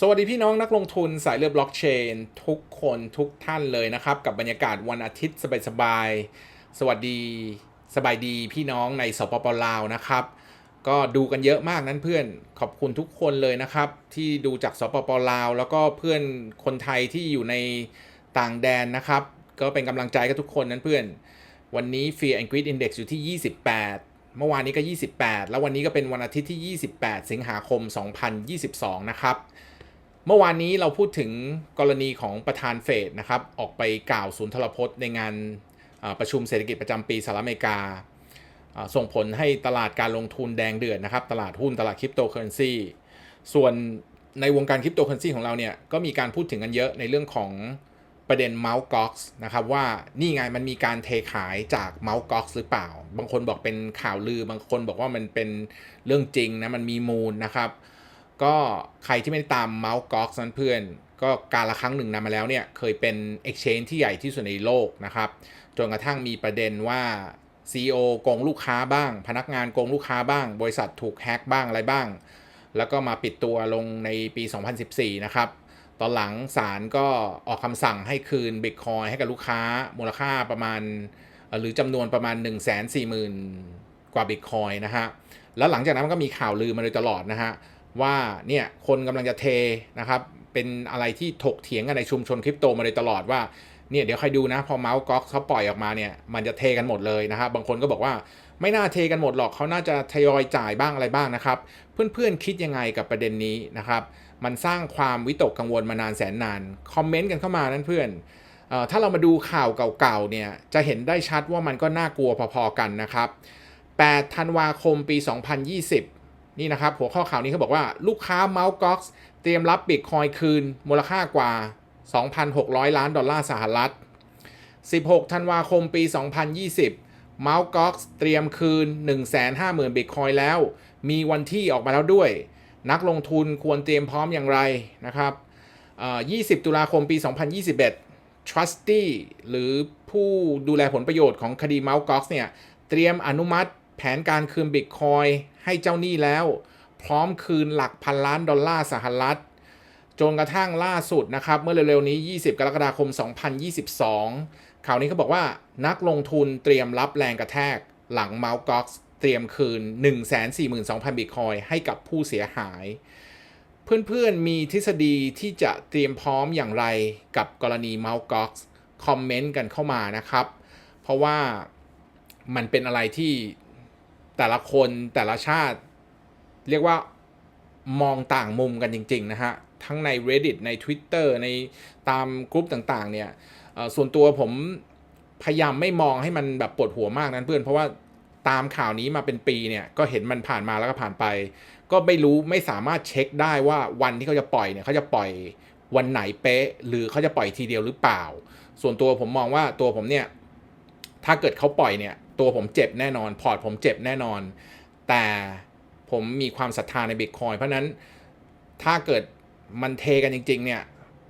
สวัสดีพี่น้องนักลงทุนสายเลือดบล็อกเชนทุกคนทุกท่านเลยนะครับ กับบรรยากาศวันอาทิตย์สบายๆสวัสดีสบายดีพี่น้องในสปปลาวนะครับ ก็ดูกันเยอะมากนั้นเพื่อนขอบคุณทุกคนเลยนะครับ ที่ดูจากสปปลาว แล้วก็เพื่อนคนไทยที่อยู่ในต่างแดนนะครับ ก็เป็นกำลังใจกับทุกคนนั้นเพื่อน วันนี้ Fear and Greed Index อยู่ที่ 28เมื่อวานนี้ก็ 28 แล้ววันนี้ก็เป็นวันอาทิตย์ที่ 28 สิงหาคม 2022 นะครับ เมื่อวานนี้เราพูดถึงกรณีของประธานเฟดนะครับ ออกไปกล่าวศูนย์ทรพจน์ในงานประชุมเศรษฐกิจประจำปีสหรัฐอเมริกา ส่งผลให้ตลาดการลงทุนแดงเดือดนะครับ ตลาดหุ้นตลาดคริปโตเคอเรนซีส่วนในวงการคริปโตเคอเรนซีของเราเนี่ยก็มีการพูดถึงกันเยอะในเรื่องของประเด็นเมาส์ก็อกส์นะครับว่านี่ไงมันมีการเทขายจากเมาส์ก็อกส์หรือเปล่า บางคนบอกเป็นข่าวลือบางคนบอกว่ามันเป็นเรื่องจริงนะมันมีมูลนะครับ ก็ใครที่ไม่ได้ตามเมาส์ก็อกนั้นเพื่อน ก็การละครั้งหนึ่งนำมาแล้วเนี่ย เคยเป็น Exchange ที่ใหญ่ที่สุดในโลกนะครับ จนกระทั่งมีประเด็นว่า CEO โกงลูกค้าบ้าง พนักงานโกงลูกค้าบ้าง บริษัทถูกแฮกบ้างอะไรบ้าง แล้วก็มาปิดตัวลงในปี 2014 นะครับ ตอนหลังศาลก็ออกคำสั่งให้คืนบิตคอยให้กับลูกค้ามูลค่าประมาณ หรือจำนวนประมาณ 1 4 0 0 0 0 กว่าบิตคอยนะฮะแล้วหลังจากนั้นมันก็มีข่าวลือมาโดยตลอดนะฮะ ว่าเนี่ยคนกำลังจะเทนะครับเป็นอะไรที่ถกเถียงกันในชุมชนคริปโตมาโดยตลอดว่าเนี่ยเดี๋ยวใครดูนะพอเมาส์ก๊อกเขาปล่อยออกมาเนี่ยมันจะเทกันหมดเลยนะครับบางคนก็บอกว่าไม่น่าเทกันหมดหรอกเขาน่าจะทยอยจ่ายบ้างอะไรบ้างนะครับ เพื่อนๆคิดยังไงกับประเด็นนี้นะครับมันสร้างความวิตกกังวลมานานแสนนานคอมเมนต์กันเข้ามานั่นเพื่อนเออถ้าเรามาดูข่าวเก่าๆเนี่ยจะเห็นได้ชัดว่ามันก็น่ากลัวพอๆกันนะครับ8ธันวาคมปี 2020 นี่นะครับหัวข้อข่าวนี้เขาบอกว่าลูกค้า m o u n t Gox เตรียมรับบิตคอยคืน มูลค่ากว่า 2,600 ล้านดอลลาร์สหรัฐ 16 ธันวาคมปี 2020 m o u n t Gox เตรียมคืน 150,000 บิตคอยแล้ว มีวันที่ออกมาแล้วด้วย นักลงทุนควรเตรียมพร้อมอย่างไรนะครับเอ่อ20 ตุลาคมปี 2021 Trustee หรือผู้ดูแลผลประโยชน์ของคดี m o u n t Gox เนี่ย เตรียมอนุมัติแผนการคืนบิตคอย ให้เจ้าหนี้แล้ว พร้อมคืนหลักพันล้านดอลลาร์สหรัฐจนกระทั่งล่าสุดนะครับ เมื่อเร็วๆนี้ 20 กรกฎาคม 2022 ข่าวนี้เขาบอกว่านักลงทุนเตรียมรับแรงกระแทก หลัง m o u n t Gox เตรียมคืน 142,000 บิตคอยให้กับผู้เสียหาย เพื่อนๆมีทฤษฎีที่จะเตรียมพร้อมอย่างไรกับกรณี m o u n t Gox คอมเมนต์กันเข้ามานะครับ เพราะว่ามันเป็นอะไรที่ แต่ละคนแต่ละชาติ เรียกว่ามองต่างมุมกันจริง ๆ นะฮะ ทั้งใน Reddit ใน Twitter ในตามกลุ่มต่าง ๆ เนี่ยส่วนตัวผมพยายามไม่มองให้มันแบบปวดหัวมากนั้นเพื่อนเพราะว่าตามข่าวนี้มาเป็นปีเนี่ย ก็เห็นมันผ่านมาแล้วก็ผ่านไป ก็ไม่รู้ไม่สามารถเช็คได้ว่าวันที่เขาจะปล่อยเนี่ยเขาจะปล่อยวันไหนเป๊ะ หรือเขาจะปล่อยทีเดียวหรือเปล่า ส่วนตัวผมมองว่าตัวผมเนี่ย ถ้าเกิดเขาปล่อยเนี่ยตัวผมเจ็บแน่นอน พอร์ตผมเจ็บแน่นอน แต่ผมมีความศรัทธาในบิตคอยเพราะนั้นถ้าเกิดมันเทกันจริง ๆ เนี่ย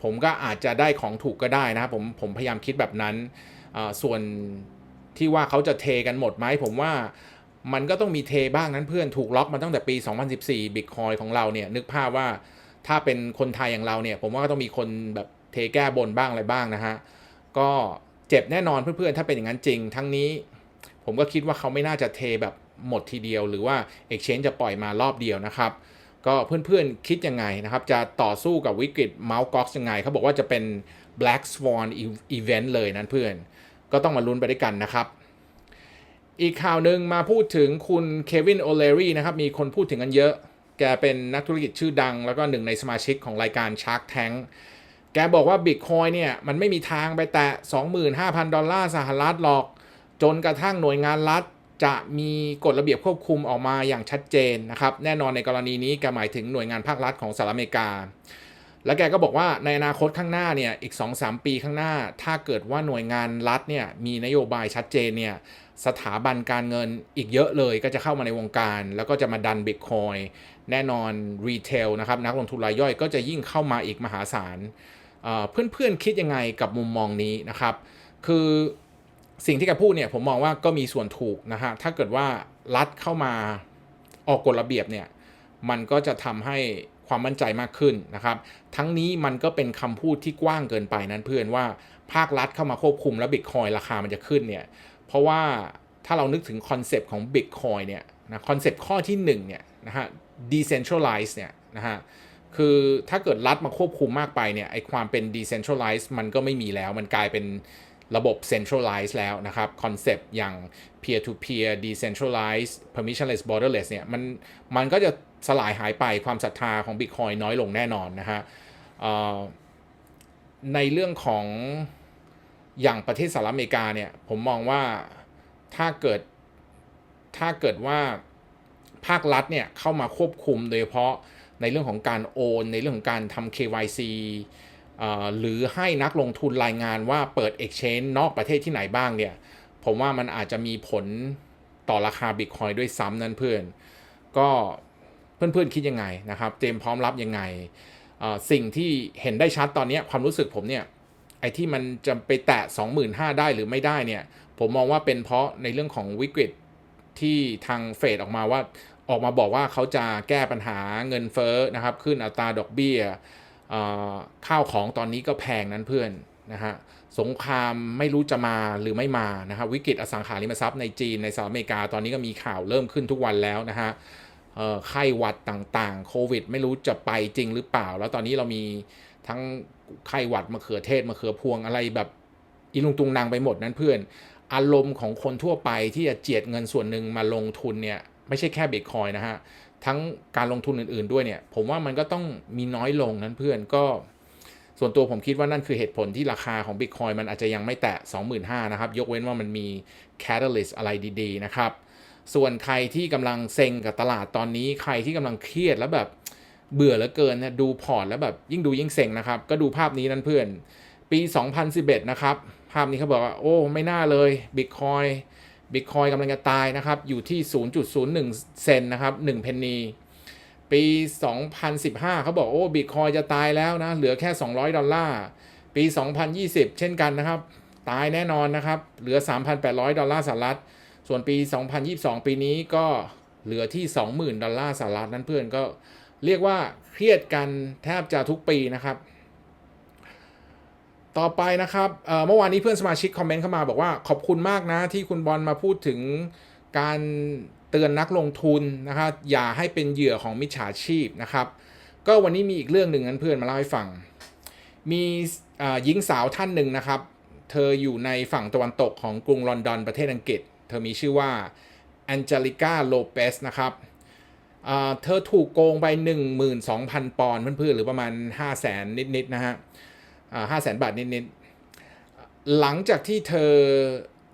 ผมก็อาจจะได้ของถูกก็ได้นะครับผมผมพยายามคิดแบบนั้น ส่วนที่ว่าเขาจะเทกันหมดไหมผมว่ามันก็ต้องมีเทบ้างนั้นเพื่อนถูกล็อกมาตั้งแต่ปี 2014 บิตคอยของเราเนี่ยนึกภาพว่าถ้าเป็นคนไทยอย่างเราเนี่ย ผมว่าก็ต้องมีคนแบบเทแก้บนบ้างอะไรบ้างนะฮะ ก็ เจ็บแน่นอนเพื่อนๆ ถ้าเป็นอย่างนั้นจริง ทั้งนี้ผมก็คิดว่าเขาไม่น่าจะเทแบบหมดทีเดียว หรือว่า Exchange จะปล่อยมารอบเดียวนะครับก็เพื่อนๆคิดยังไงนะครับ จะต่อสู้กับวิกฤต m o u n t Gox ยังไง เขาบอกว่าจะเป็น Black Swan Event เลยนั้นเพื่อน ก็ต้องมาลุ้นไปด้วยกันนะครับ อีกข่าวหนึ่งมาพูดถึงคุณเควินโอเลรีนะครับ มีคนพูดถึงกันเยอะ แกเป็นนักธุรกิจชื่อดัง แล้วก็หนึ่งในสมาชิกของรายการ Shark Tank แกบอกว่าบิตคอยเนี่ยมันไม่มีทางไปแตะ 25,000 ดอลลาร์สหรัฐหรอก จนกระทั่งหน่วยงานรัฐจะมีกฎระเบียบควบคุมออกมาอย่างชัดเจนนะครับ แน่นอนในกรณีนี้แกหมายถึงหน่วยงานภาครัฐของสหรัฐอเมริกา แล้วแกก็บอกว่าในอนาคตข้างหน้าเนี่ยอีก 2-3 ปีข้างหน้า ถ้าเกิดว่าหน่วยงานรัฐเนี่ยมีนโยบายชัดเจนเนี่ยสถาบันการเงินอีกเยอะเลยก็จะเข้ามาในวงการ แล้วก็จะมาดันบิตคอยแน่นอนรีเทลนะครับนักลงทุนรายย่อยก็จะยิ่งเข้ามาอีกมหาศาล เเพื่อนๆคิดยังไงกับมุมมองนี้นะครับ คือสิ่งที่แกพูดเนี่ยผมมองว่าก็มีส่วนถูกนะฮะถ้าเกิดว่ารัฐเข้ามาออกกฎระเบียบเนี่ยมันก็จะทำให้ความมั่นใจมากขึ้นนะครับ ทั้งนี้มันก็เป็นคำพูดที่กว้างเกินไปนั้นเพื่อนว่าภาครัฐเข้ามาควบคุมแล้วบิตคอยราคามันจะขึ้นเนี่ยเพราะว่าถ้าเรานึกถึงคอนเซปต์ของ Bitcoin เนี่ยนะคอนเซปต์ข้อที่1เนี่ยนะฮะ decentralize เนี่ยนะฮะ คือถ้าเกิดรัฐมาควบคุมมากไปเนี่ยไอความเป็น decentralized มันก็ไม่มีแล้ว มันกลายเป็นระบบ centralize แล้วนะครับ คอนเซปต์อย่าง peer to peer decentralized permissionless borderless เนี่ยมันมันก็จะสลายหายไปความศรัทธาของ Bitcoin น้อยลงแน่นอนนะฮะในเรื่องของอย่างประเทศสหรัฐอเมริกาเนี่ยผมมองว่าถ้าเกิดถ้าเกิดว่าภาครัฐเนี่ยเข้ามาควบคุมโดยเฉพาะ ในเรื่องของการโอน ในเรื่องของการทำ KYC หรือให้นักลงทุนรายงานว่าเปิด Exchange นอกประเทศที่ไหนบ้างเนี่ย ผมว่ามันอาจจะมีผลต่อราคา Bitcoin ด้วยซ้ำนั่นเพื่อน ก็เพื่อนๆคิดยังไงนะครับ เตรียมพร้อมรับยังไง สิ่งที่เห็นได้ชัดตอนนี้ความรู้สึกผมเนี่ย ไอ้ที่มันจะไปแตะ 25,000 ได้หรือไม่ได้เนี่ย ผมมองว่าเป็นเพราะในเรื่องของวิกฤต ที่ทางเฟดออกมาว่าออกมาบอกว่าเขาจะแก้ปัญหาเงินเฟ้อนะครับ ขึ้นอัตราดอกเบี้ยข้าวของตอนนี้ก็แพงนั้นเพื่อนนะฮะสงครามไม่รู้จะมาหรือไม่มานะครับวิกฤตอสังหาริมทรัพย์ในจีนในสหรัฐอเมริกาตอนนี้ก็มีข่าวเริ่มขึ้นทุกวันแล้วนะฮะไข้หวัดต่างๆ โควิด ไม่รู้จะไปจริงหรือเปล่า แล้วตอนนี้เรามีทั้งไข้หวัดมะเขือเทศมะเขือพวงอะไรแบบอีลุงตุงนางไปหมดนั้นเพื่อน อารมณ์ของคนทั่วไปที่จะเจียดเงินส่วนหนึ่งมาลงทุนเนี่ยไม่ใช่แค่บิตคอยนะฮะ ทั้งการลงทุนอื่นๆด้วยเนี่ย ผมว่ามันก็ต้องมีน้อยลงนั้นเพื่อนก็ ส่วนตัวผมคิดว่านั่นคือเหตุผลที่ราคาของ Bitcoin มันอาจจะยังไม่แตะ 25,000นะครับ ยกเว้นว่ามันมี catalyst อะไรดีๆ นะครับ ส่วนใครที่กำลังเซ็งกับตลาดตอนนี้ ใครที่กำลังเครียดแล้วแบบเบื่อเหลือเกินนะดูพอร์ตแล้วแบบยิ่งดูยิ่งเซ็งนะครับ ก็ดูภาพนี้นั่นเพื่อน ปี 2011 นะครับ ภาพนี้เขาบอกว่า โอ้ ไม่น่าเลย Bitcoin บิตคอยกำลังจะตายนะครับ อยู่ที่ 0.01 เซนนะครับ1เพนนีปี 2015 เขาบอก โอ้บิตคอยจะตายแล้วนะ เหลือแค่ 200 ดอลลาร์ ปี 2020 เช่นกันนะครับ ตายแน่นอนนะครับ เหลือ 3,800 ดอลลาร์สหรัฐ ส่วนปี 2022 ปีนี้ก็เหลือที่ 20,000 ดอลลาร์สหรัฐนั้นเพื่อนก็เรียกว่าเครียดกันแทบจะทุกปีนะครับ ต่อไปนะครับเมื่อวานนี้เพื่อนสมาชิกคอมเมนต์เข้ามาบอกว่าขอบคุณมากนะที่คุณบอลมาพูดถึงการเตือนนักลงทุนนะครับอย่าให้เป็นเหยื่อของมิจฉาชีพนะครับ ก็วันนี้มีอีกเรื่องหนึ่งนั้นเพื่อนมาเล่าให้ฟัง มีหญิงสาวท่านหนึ่งนะครับ เธออยู่ในฝั่งตะวันตกของกรุงลอนดอนประเทศอังกฤษ เธอมีชื่อว่าแองเจลิก้าโลเปสนะครับเธอถูกโกงไป 12,000 ปอนด์เพื่อนๆหรือประมาณ 5 0 0แสนนิดๆนะฮะ ห้าแสนบาทนิดๆ หลังจากที่เธอ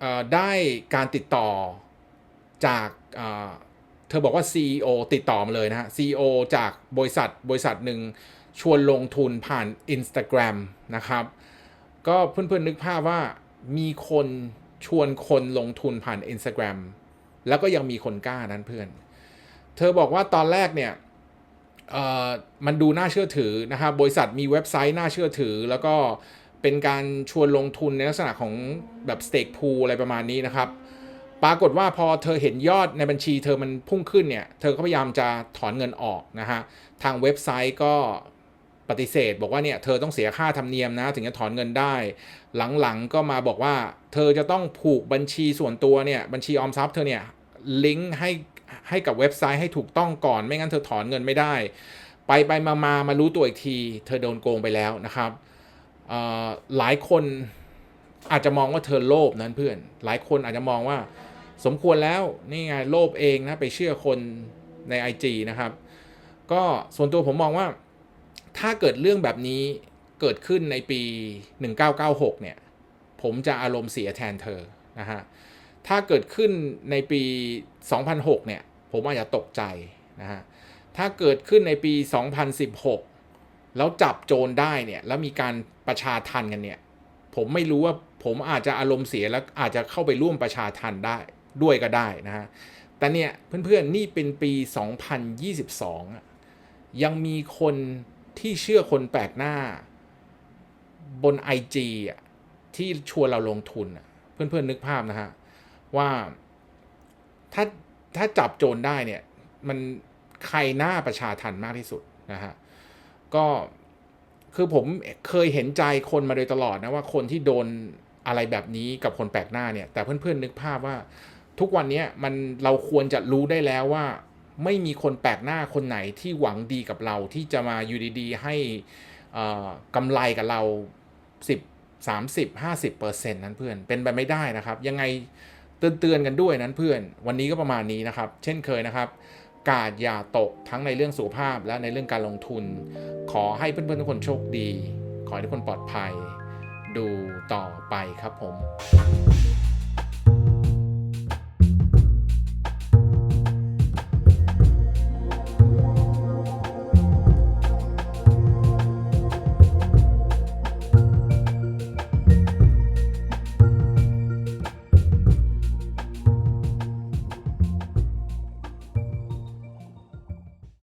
อได้การติดต่อจากเธอบอกว่า CEO ติดต่อมาเลยนะฮะ CEO จากบริษัทบริษัทหนึ่งชวนลงทุนผ่าน Instagram นะครับ ก็เพื่อนๆนึกภาพว่ามีคนชวนคนลงทุนผ่าน Instagram แล้วก็ยังมีคนกล้านั้นเพื่อน เธอบอกว่าตอนแรกเนี่ย มันดูน่าเชื่อถือนะครับบริษัทมีเว็บไซต์น่าเชื่อถือ แล้วก็เป็นการชวนลงทุนในลักษณะของแบบสเต็กพูอะไรประมาณนี้นะครับ ปรากฏว่าพอเธอเห็นยอดในบัญชีเธอมันพุ่งขึ้นเนี่ย เธอก็พยายามจะถอนเงินออกนะฮะ ทางเว็บไซต์ก็ปฏิเสธ บอกว่าเนี่ยเธอต้องเสียค่าธรรมเนียมนะ ถึงจะถอนเงินได้ หลังๆก็มาบอกว่า เธอจะต้องผูกบัญชีส่วนตัวเนี่ยบัญชีออมทรัพย์เธอเนี่ยลิงก์ให้ ให้กับเว็บไซต์ให้ถูกต้องก่อนไม่งั้นเธอถอนเงินไม่ได้ ไปไปมามามารู้ตัวอีกที เธอโดนโกงไปแล้วนะครับหลายคนอาจจะมองว่าเธอโลภนั้นเพื่อน หลายคนอาจจะมองว่าสมควรแล้วนี่ไงโลภเองนะไปเชื่อคนใน IG นะครับ ก็ส่วนตัวผมมองว่าถ้าเกิดเรื่องแบบนี้เกิดขึ้นในปี 1996 เนี่ย ผมจะอารมณ์เสียแทนเธอนะฮะ ถ้าเกิดขึ้นในปี 2006 เนี่ย ผมอาจจะตกใจนะฮะถ้าเกิดขึ้นในปี 2016 แล้วจับโจรได้เนี่ยแล้วมีการประชาทันกันเนี่ยผมไม่รู้ว่าผมอาจจะอารมณ์เสียแล้วอาจจะเข้าไปร่วมประชาทันได้ด้วยก็ได้นะฮะแต่เนี่ยเพื่อนๆนี่เป็นปี 2022 ยังมีคนที่เชื่อคนแปลกหน้า บน IG อะที่ชวนเราลงทุนเพื่อนๆนึกภาพนะฮะว่าถ้า ถ้าจับโจรได้เนี่ย มันใครหน้าประชาทันมากที่สุดนะฮะก็คือผมเคยเห็นใจคนมาโดยตลอดนะว่าคนที่โดนอะไรแบบนี้กับคนแปลกหน้าเนี่ย แต่เพื่อนๆนึกภาพว่าทุกวันนี้มันเราควรจะรู้ได้แล้วว่า ไม่มีคนแปลกหน้าคนไหนที่หวังดีกับเราที่จะมาอยู่ดีๆ ให้กำไรกับเรา 10 30 50เปอร์เซ็นต์นั้นเพื่อนเป็นไปไม่ได้นะครับ ยังไง เตือนๆกันด้วยนั้นเพื่อน วันนี้ก็ประมาณนี้นะครับ เช่นเคยนะครับ กาดอย่าตกทั้งในเรื่องสุขภาพและในเรื่องการลงทุน ขอให้เพื่อนๆทุกคนโชคดี ขอให้ทุกคนปลอดภัย ดูต่อไปครับผม